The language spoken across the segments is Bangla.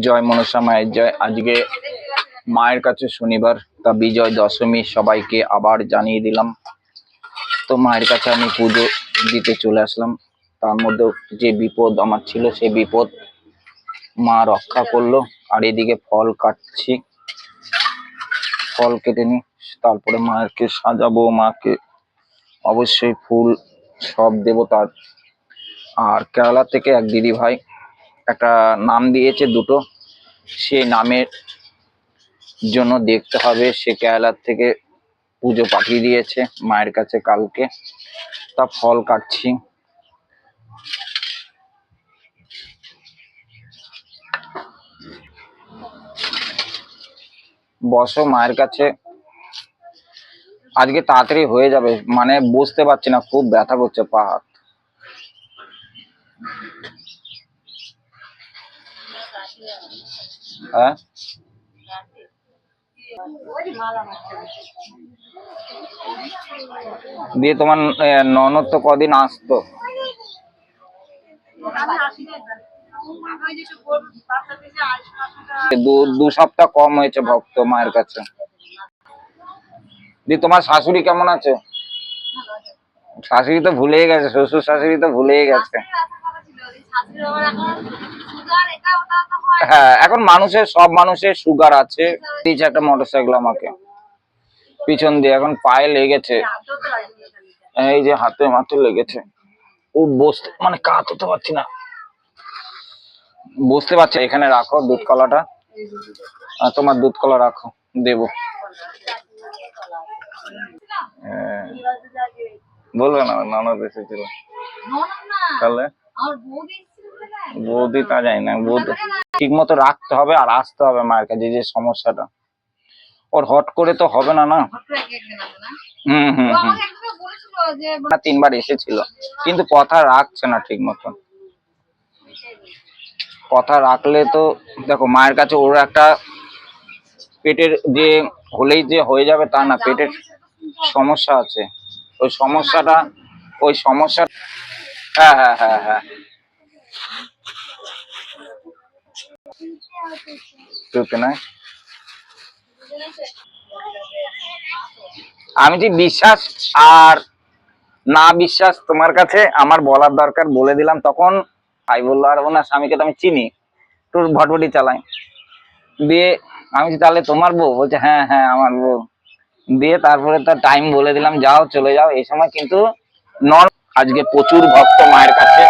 জয় মনসা মায়ের জয়। আজকে মায়ের কাছে শনিবার, তা বিজয় দশমী সবাইকে আবার জানিয়ে দিলাম। তো মায়ের কাছে আমি পুজো দিতে চলে আসলাম। তার মধ্যে যে বিপদ আমার ছিল, সেই বিপদ মা রক্ষা করল। আর এদিকে ফল কাটছি। ফল কেটে নি তারপরে মাকে সাজাবো, মাকে অবশ্যই ফুল সব দেবো তার। আর কেরালা থেকে এক দিদি ভাই একটা নাম দিয়েছে দুটো। সেই নামের জন্য দেখতে হবে, সে কেরালার থেকে পুজো পাঠিয়ে দিয়েছে মায়ের কাছে কালকে। তা ফল কাটছি। বসো মায়ের কাছে। আজকে তাড়াতাড়ি হয়ে যাবে মানে বুঝতে পারছি না, খুব ব্যথা করছে পা হাত। হ্যাঁ? দিয়ে তোমার ননদ তো কদিন আসতো? দু দু সপ্তাহ কম হয়েছে ভক্ত মায়ের কাছে। দিয়ে তোমার শাশুড়ি কেমন আছে? শাশুড়ি তো ভুলেই গেছে, শ্বশুর শাশুড়ি তো ভুলেই গেছে। হ্যাঁ এখন মানুষের সব মানুষের সুগার আছে। দিয়েছে একটা মোটরসাইকেল আমাকে। পিছন দিয়ে এখন পায়ে লেগেছে। এই যে হাতে মাথে লেগেছে। ও বসতে মানে কাত হতে পারছি না। বুঝতে পারছি এখানে রাখো দুধ কলাটা। তোমার দুধ কলা রাখো দেবো। হ্যাঁ, বলবে না ননদ এসেছিল। তাহলে? বৌদি তা যায় না বৌদি ঠিক মতো রাখতে হবে আর আসতে হবে মায়ের কাছে যে সমস্যাটা। ওর হট করে তো হবে না না? হুম হুম হুম। তিনবার এসেছিল। কিন্তু কথা রাখছে না ঠিক মতন কথা রাখলে তো দেখো মায়ের কাছে ওর একটা পেটের যে হলেই যে হয়ে যাবে তা না পেটের সমস্যা আছে। ওই সমস্যাটা ওই সমস্যা হ্যাঁ হ্যাঁ হ্যাঁ আমি যে বিশ্বাস আর না বিশ্বাস তোমার কাছে আমার বলার দরকার বলে দিলাম, তখন ভাই বলল আর ওনার স্বামীকে তো আমি চিনি। তোর ভটভটি চালাই। দিয়ে আমি তাহলে তোমার বউ? বলছে হ্যাঁ হ্যাঁ আমার বউ। দিয়ে তারপরে তো টাইম বলে দিলাম, যাও, চলে যাও। এই সময় কিন্তু নন আজকে প্রচুর ভক্ত মায়ের কাছে।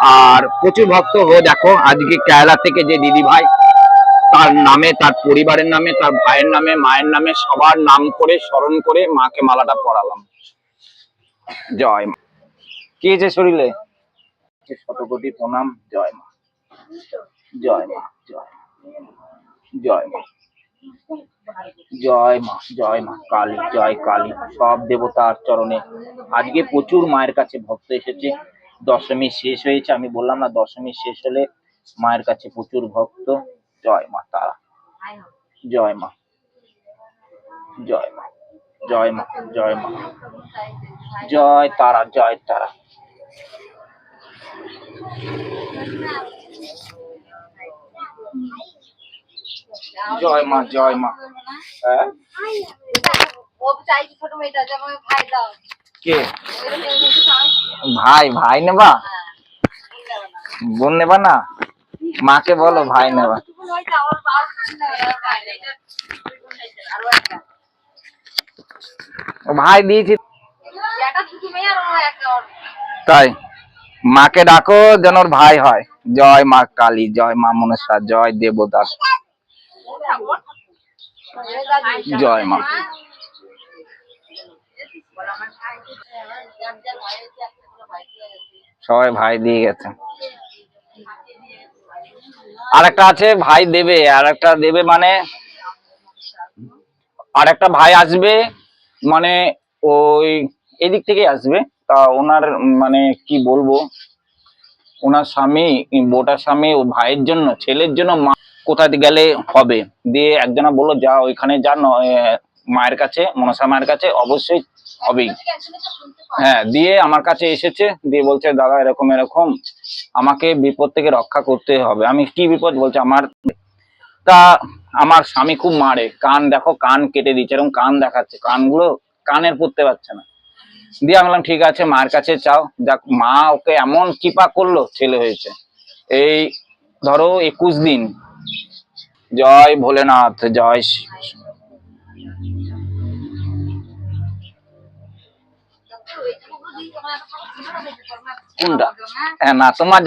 আর প্রচুর ভক্ত হয়ে দেখো, আজকে কেরালা থেকে যে দিদি ভাই, তার নামে, তার পরিবারের নামে, তার ভাইয়ের নামে, মায়ের নামে সবার নাম করে, স্মরণ করে মাকে মালাটা পরালাম। জয় মা। কি হয়েছে শরীরে? শত কোটি প্রণাম, জয় মা। জয় মা, জয় জয় মা। জয় মা জয় মা, কালী, জয় কালী, সব দেবতার চরণে। আজকে প্রচুর মায়ের কাছে ভক্ত এসেছে। দশমী শেষ হয়েছে, আমি বললাম না, দশমী শেষ হলে মায়ের কাছে প্রচুর ভক্ত। জয় মা, তারা। জয় মা। জয় মা জয় মা জয় মা। জয় তারা জয় তারা। জয় মা জয় মা। হ্যাঁ? ভাই ভাই নেবা? বোন নেবা না? মাকে বলো, ভাই নেবা। ভাই দিয়েছি। তাই? মাকে ডাকো যেন ভাই হয়। জয় মা কালী, জয় মা মনসা, জয় দেবতা জয় মা। সবাই ভাই দিয়ে গেছে। আর একটা আছে, ভাই দেবে। আর একটা দেবে মানে আর একটা ভাই আসবে মানে ওই এদিক থেকে আসবে। তা ওনার মানে কি বলব? ওনার স্বামী বোটার স্বামী ও ভাইয়ের জন্য, ছেলের জন্য মা কোথায় গেলে হবে? দিয়ে একজনা বলল, যা ওইখানে যা মায়ের কাছে, মনসা মায়ের কাছে, অবশ্যই হবেই। হ্যাঁ দিয়ে আমার কাছে এসেছে, দিয়ে বলছে, দাদা, এরকম এরকম, আমাকে বিপদ থেকে রক্ষা করতে হবে। আমি, কি বিপদ? বলছে, আমার, তা, আমার স্বামী খুব মারে। কান দেখো, কান কেটে দিচ্ছে এরকম কান দেখাচ্ছে। কানগুলো কানের পড়তে পারছে না। দিয়ে আমি ঠিক আছে মার কাছে চাও। দেখ মা ওকে এমন কৃপা করল, ছেলে হয়েছে। এই ধরো, একুশ দিন জয় ভোলেনাথ, জয় কোনটা? হ্যাঁ তোমার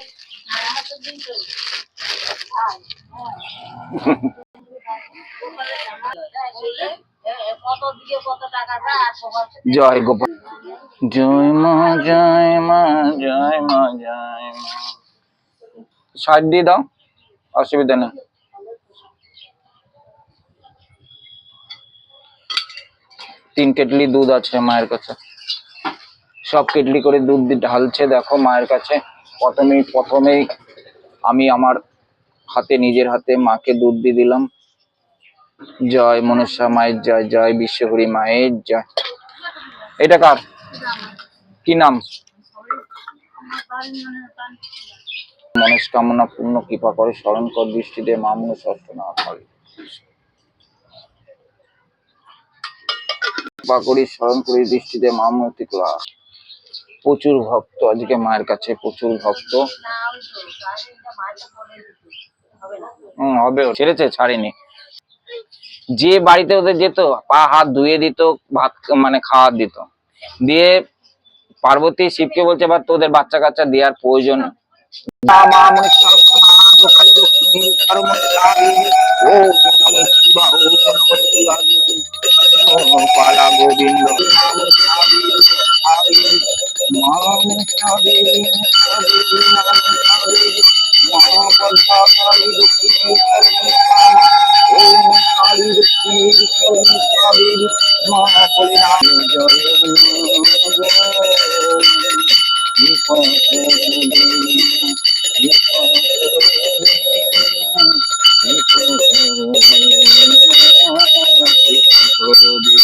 জয় গোপাল জয় মা জয় মা জয় মা জয় মা। সাইড দিয়ে দাও, অসুবিধা নেই। তিন কেটলি দুধ আছে মায়ের কাছে। সব কেটলি করে দুধ ঢালছে, দেখো মায়ের কাছে। প্রথমেই প্রথমেই আমি আমার হাতে, নিজের হাতে মাকে দুধ দিয়ে দিলাম। জয় মনসা মায়ের জয় জয় বিশ্বহরি মায়ের জয়। এটা কার? কি নাম? মনস্কামনা পূর্ণ কৃপা করে স্মরণ কর, দৃষ্টিতে মা মনে ষষ্ঠ না হয় স্মরণ করি দৃষ্টিতে মা মূর্তি ক্লাস প্রচুর ভক্ত আজকে মায়ের কাছে প্রচুর ভক্ত হম হবে ছেড়েছে ছাড়েনি যে বাড়িতে ওদের যেত পা হাত ধুয়ে দিত ভাত মানে খাওয়ার দিত দিয়ে পার্বতী শিবকে বলছে বা তোদের বাচ্চা কাচ্চা দেওয়ার প্রয়োজন পালা গোবিন্দ। মা মনসাদেবী, মনসাদেবী,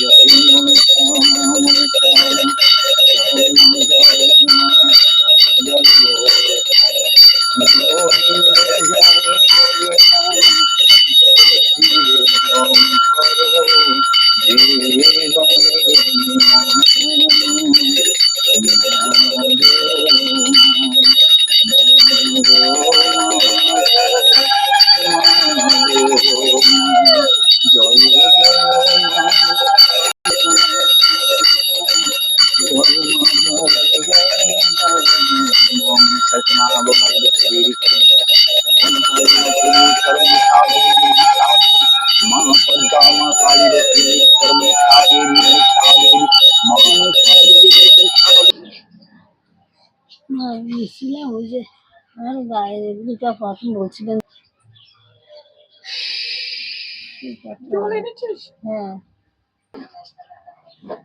জয় মনে সর্বমঙ্গলাদেবী, মা জয় না ওই যে আমার গায়ে দুটো প্রথম বলছিলেন হ্যাঁ।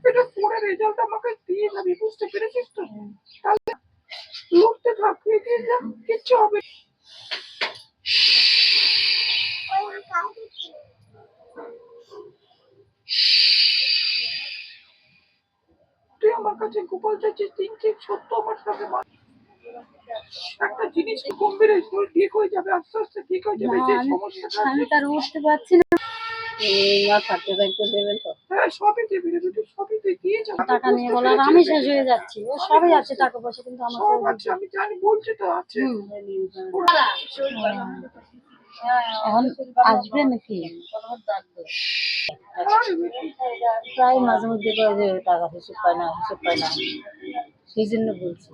এটা পরে রেজাল্ট আমাকে দিয়ে যাবি বুঝতে পেরেছিস তো? তাহলে যা কিচ্ছু হবে তুই আমার কাছে গোপাল চাইছিস তিন ঠিক সত্য আমার সাথে। একটা জিনিস কি কমবে রে ঠিক হয়ে যাবে আস্তে আস্তে ঠিক হয়ে যাবে যে আমি- সমস্যাটা আমি তার উঠতে পারছি না। হ্যাঁ টাকা নিয়ে আমি শেষ হয়ে যাচ্ছি। ও সবই আছে টাকা পয়সা কিন্তু আমার সব আছে আমি জানি বলছি তো আছে। এখন আসবে নাকি? প্রায় মাঝে মধ্যে করে যে টাকা হিসেব পায় না হিসেব পায় না। সেই জন্য বলছি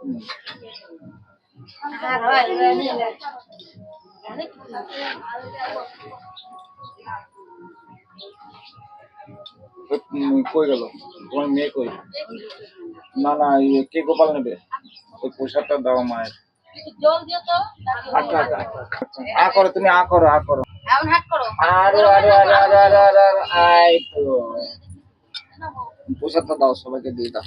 উম, কই গেল? তোমার মেয়ে কই? না না ইয়ে কে গোপাল নেবে? ওই প্রসাদটা দাও মায়ের। আচ্ছা আচ্ছা আচ্ছা। আ করো তুমি আ করো আ করো। আরে আরে আরে আরে আরে আরে আরে আই তো। পোশাকটা দাও সবাইকে দিয়ে দাও।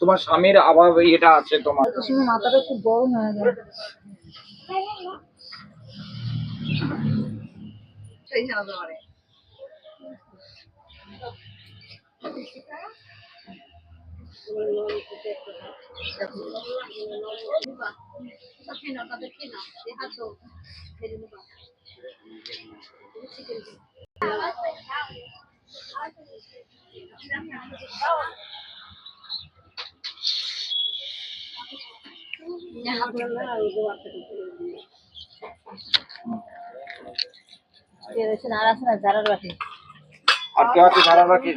তোমার স্বামীর অভাব এটা আছে তোমার? মাথাটা খুব গরম হয়ে যায়। সেই আর আছে না ঝাড়ার বাটি আর কেউ আছে সারা রাখি